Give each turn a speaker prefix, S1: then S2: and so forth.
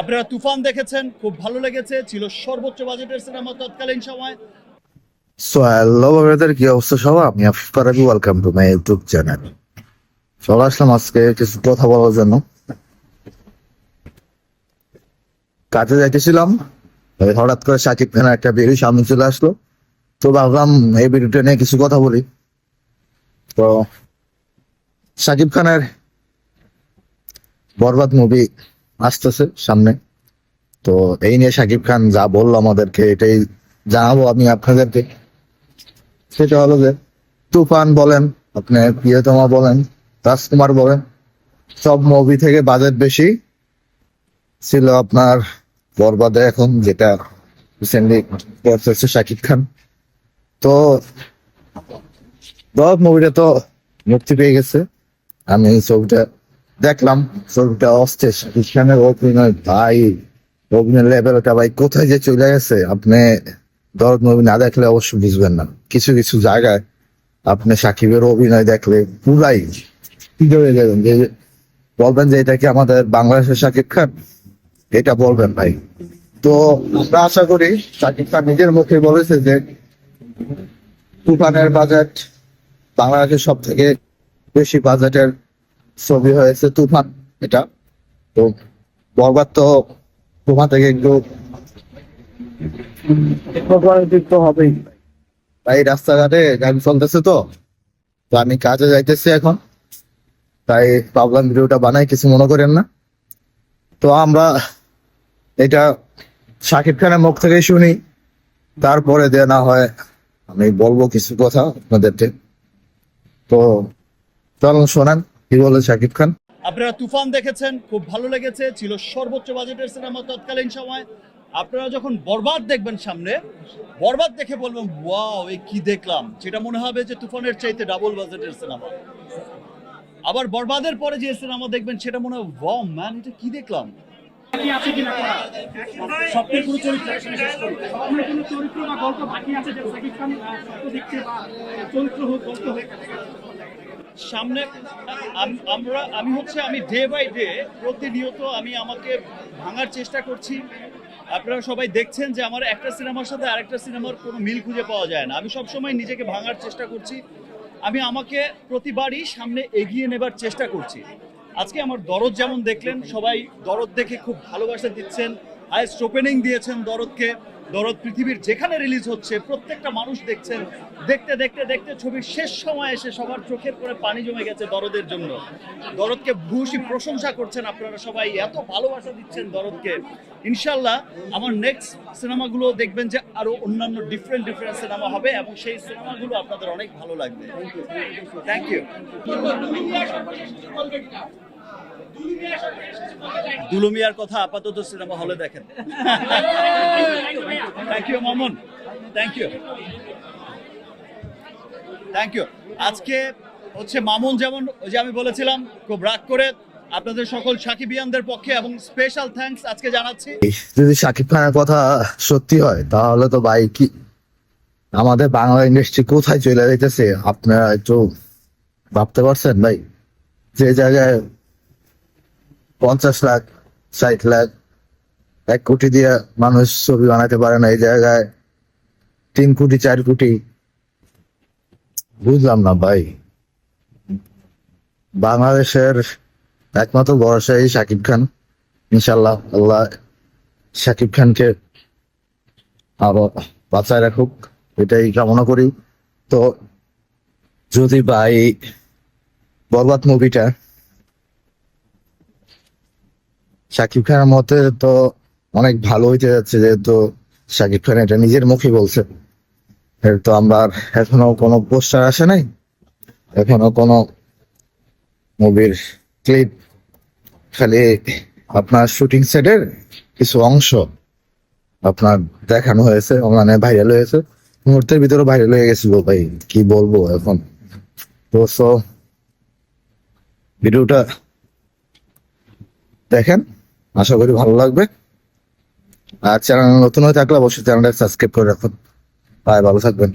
S1: আপনারা তুফান দেখেছেন, খুব ভালো লেগেছে, ছিল সর্বোচ্চ বাজেটের সিনেমা তৎকালীন সময়।
S2: সো হ্যালো ব্রাদার কি অবস্থা সব আমি welcome to my YouTube channel চলে আসলাম আজকে কিছু কথা বলার জন্য। কাজে যাইতেছিলাম হঠাৎ করে সাকিব খানের একটা বেরিয়ে সামনে চলে আসলো। তো ভাবলাম, এই ভিডিওটা নিয়ে কিছু কথা বলি। তো, সাকিব খানের বরবাদ মুভি আসতেছে সামনে। তো এই নিয়ে সাকিব খান যা বলল আমাদেরকে, এটাই জানাব আমি আপনাদেরকে। সেটা হলো যে, তুফান বলেন, আপনি প্রিয়তমা বলেন, রাজকুমার বলেন, সব মুভি থেকে বাজেট বেশি ছিল আপনার বরবাদে এখন, যেটা রিসেন্টলি করতেছে শাকিব খান। তো মুভিটা তো মুক্তি পেয়ে গেছে। আমি ছবিটা দেখলাম ছবিটা অস্থির। শাকিব অভিনয়, ভাই, অভিনয় লেভেলটা ভাই কোথায় যে চলে গেছে, আপনি দরদ মুভি না দেখলে অবশ্য বুঝবেন না। কিছু কিছু জায়গায় আপনি সাকিবের অভিনয় দেখলে পুরাই হয়ে যে বলবেন যে এটা কি আমাদের বাংলাদেশের সাকিব খান? এটা বলবেন ভাই। তো আমরা আশা করি সাকিব খান নিজের মুখে বলেছে যে তুফানের বাজেট বাংলাদেশের সব থেকে বেশি বাজেটের ছবি হয়েছে তুফান এটা। তো বরবাদ তো তুফান থেকে একটু তো হবেই। তাই রাস্তাঘাটে গাড়ি চলতেছে তো। তো আমি কাজে যাইতেছি এখন। তাই ভাবলাম ভিডিওটা বানাই কিছু মনে করেন না। তো আমরা এটা শাকিব খানের মুখ থেকে শুনি। তারপরে দেয়া না হয় আমি বলব কিছু কথা আপনাদেরকে। তো চলুন শোনান। কি বলে শাকিব খান?
S1: আপনারা তুফান দেখেছেন খুব ভালো লেগেছে ছিল সর্বোচ্চ বাজেটের সিনেমা তৎকালীন সময়। আপনারা যখন বরবাদ দেখবেন সামনে বরবাদ দেখে বলবেন ওয়াও এই কি দেখলাম? যেটা মনে হবে যে তুফানের চাইতে ডাবল বাজেটের সিনেমা। আবার বরবাদের পরে যে সিনেমা দেখবেন সেটা মনে হবে ওয়াও ম্যান এটা কি দেখলাম?
S3: চরিত্র আসলে শেষ করি স্বপ্নের কোনো চরিত্র বা গল্প বাকি আছে যে সাকিব খান আহ, বা চরিত্র হোক গল্প হোক?
S1: সামনে আমরা, আমি হচ্ছে, আমি ডে বাই ডে প্রতিনিয়ত আমি আমাকে ভাঙার চেষ্টা করছি। আপনারা সবাই দেখছেন যে আমার একটা সিনেমার সাথে আরেকটা সিনেমার কোনো মিল খুঁজে পাওয়া যায় না। আমি সবসময় নিজেকে ভাঙার চেষ্টা করছি। আমি আমাকে প্রতিবারই সামনে এগিয়ে নেবার চেষ্টা করছি। আজকে আমার দরদ যেমন দেখলেন, সবাই দরদ দেখে খুব ভালোবাসা দিচ্ছেন। হায়েস্ট ওপেনিং দিয়েছেন দরদকে। দরদ পৃথিবীর যেখানে রিলিজ হচ্ছে, প্রত্যেকটা মানুষ দেখছেন। দেখতে দেখতে দেখতে ছবির শেষ সময় এসে সবার চোখের পরে পানি জমে গেছে দরদের জন্য। দরদকে ভূয়সী প্রশংসা করছেন আপনারা সবাই। এত ভালোবাসা দিচ্ছেন দরদকে। ইনশাল্লাহ আমার নেক্সট সিনেমাগুলো দেখবেন যে আরও অন্যান্য ডিফারেন্ট ডিফারেন্ট সিনেমা হবে এবং সেই সিনেমাগুলো আপনাদের অনেক ভালো লাগবে। থ্যাংক ইউ দুলুমিয়ার কথা আপাতত সিনেমা হলে দেখেন। Thank you Mamun. Thank you thank you আজকে হচ্ছে মামুন যেমন, ওই যে আমি বলেছিলাম, খুব রাগ করে আপনাদের সকল সাকিবিয়ানদের পক্ষে এবং স্পেশাল থ্যাঙ্কস আজকে জানাচ্ছি।
S2: যদি শাকিব খানের কথা সত্যি হয়, তাহলে তো ভাই কি, আমাদের বাংলা ইন্ডাস্ট্রি কোথায় চলে যাইতেছে আপনারা একটু ভাবতে পারছেন ভাই? যে জায়গায় পঞ্চাশ লাখ, ষাট লাখ, এক কোটি দিয়ে মানুষ ছবি বানাতে পারে না এই জায়গায়। তিন কোটি, চার কোটি। বুঝলাম না ভাই। বাংলাদেশের একমাত্র ভরসা এই শাকিব খান। ইনশাল্লাহ আল্লাহ শাকিব খানকে আরও বাঁচায় রাখুক, এটাই কামনা করি। তো যদি ভাই বরবাদ মুভিটা শাকিব খানের মতে তো অনেক ভালো হইতে যাচ্ছে, যেহেতু শাকিব খান এটা নিজের মুখে বলছে। তো আমরা এখনও কোনো পোস্টার আসে নাই, এখনও কোনো মুভির ক্লিপ, খালি আপনার শুটিং সেটের কিছু অংশ আপনার দেখানো হয়েছে মানে ভাইরাল হয়েছে। মুহূর্তের ভিতরে ভাইরাল হয়ে গেছিল ভাই, কি বলব এখন? তো সো ভিডিওটা দেখেন। আশা করি ভালো লাগবে। আর চ্যানেল নতুন হয়ে থাকলে অবশ্যই চ্যানেলটা সাবস্ক্রাইব করে রাখুন। ভাই ভালো থাকবেন।